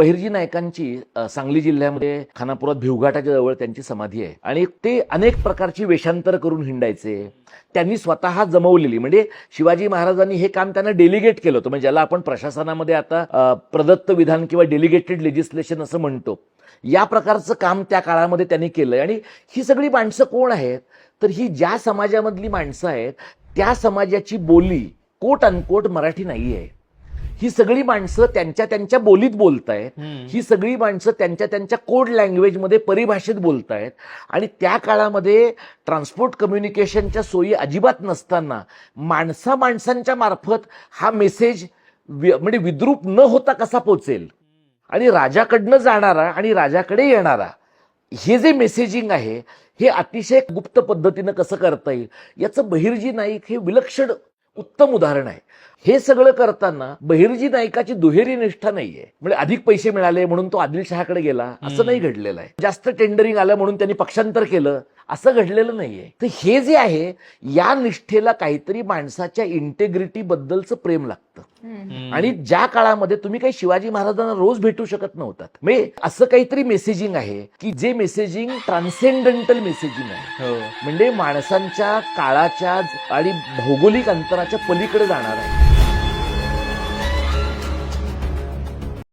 बहिर्जी नायकांची सांगली जिल्ह्यामध्ये खानापुरात भिवघाटाच्या जवळ त्यांची समाधी आहे. आणि ते अनेक प्रकारची वेषांतर करून हिंडायचे. त्यांनी स्वतः जमवलेली म्हणजे शिवाजी महाराजांनी हे काम त्यांना डेलिगेट केलं होतं म्हणजे ज्याला आपण प्रशासनामध्ये आता प्रदत्त विधान किंवा डेलिगेटेड लेजिस्लेशन असं म्हणतो. या प्रकारचं काम त्या काळामध्ये त्यांनी केलंय. आणि ही सगळी माणसं कोण आहेत? तर ही ज्या समाजामधली माणसं आहेत त्या समाजाची बोली कोट अनकोट मराठी नाही आहे ही सगळी माणसं त्यांच्या त्यांच्या बोलीत बोलतायत. ही सगळी माणसं त्यांच्या त्यांच्या कोड लँग्वेजमध्ये परिभाषेत बोलतायत. आणि त्या काळामध्ये ट्रान्सपोर्ट कम्युनिकेशनच्या सोयी अजिबात नसताना माणसा माणसांच्या मार्फत हा मेसेज म्हणजे विद्रूप न होता कसा पोचेल? आणि राजाकडनं जाणारा आणि राजाकडे येणारा हे जे मेसेजिंग आहे हे अतिशय गुप्त पद्धतीनं कसं करता येईल? याचं बहिर्जी नाईक हे विलक्षण उत्तम उदाहरण आहे. हे सगळं करताना बहिर्जी नाईकाची दुहेरी निष्ठा नाहीये. म्हणजे अधिक पैसे मिळाले म्हणून तो आदिलशहाकडे गेला असं. नाही घडलेलं आहे. जास्त टेंडरिंग आलं म्हणून त्यांनी पक्षांतर केलं असं घडलेलं नाहीये. तर हे जे आहे या निष्ठेला काहीतरी माणसाच्या इंटेग्रिटी बद्दलचं प्रेम लागतं. आणि ज्या काळामध्ये तुम्ही काही शिवाजी महाराजांना रोज भेटू शकत नव्हतात. म्हणजे असं काहीतरी मेसेजिंग आहे की जे मेसेजिंग ट्रान्सेंडंटल मेसेजिंग आहे. हो. म्हणजे माणसांच्या काळाच्या आणि भौगोलिक अंतराच्या पलीकडे जाणार आहे.